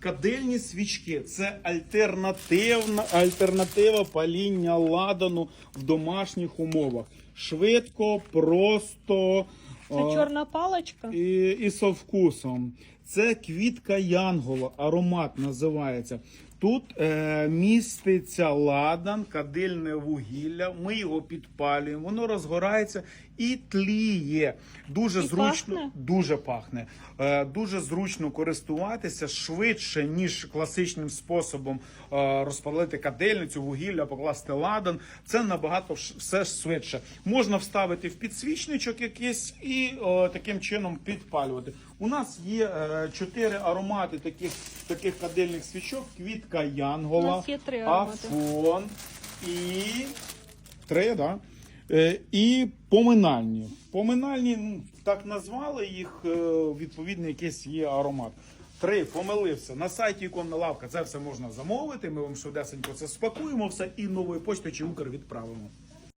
Кадельні свічки це альтернативна альтернатива паління ладану в домашніх умовах. Швидко, просто Це а, чорна паличка. і, і со вкусом. Це квітка янгола, аромат називається. Тут е, міститься ладан, кадильне вугілля. Ми його підпалюємо, воно розгорається і тліє. Дуже І зручно, пахне? дуже пахне. Е, дуже зручно користуватися швидше, ніж класичним способом е, розпалити кадильницю, вугілля, покласти ладан. Це набагато все швидше. Можна вставити в підсвічничок якийсь і е, таким чином підпалювати. У нас є е, чотири аромати таких, таких кадильних свічок: квітка янгола, три афон і три, да? Е, і поминальні. Поминальні, ну, так назвали їх, е, відповідно, якийсь є аромат. Три, помилився. На сайті іконна лавка це все можна замовити. Ми вам швидесенько це спакуємо все і новою почтою чи Укр відправимо.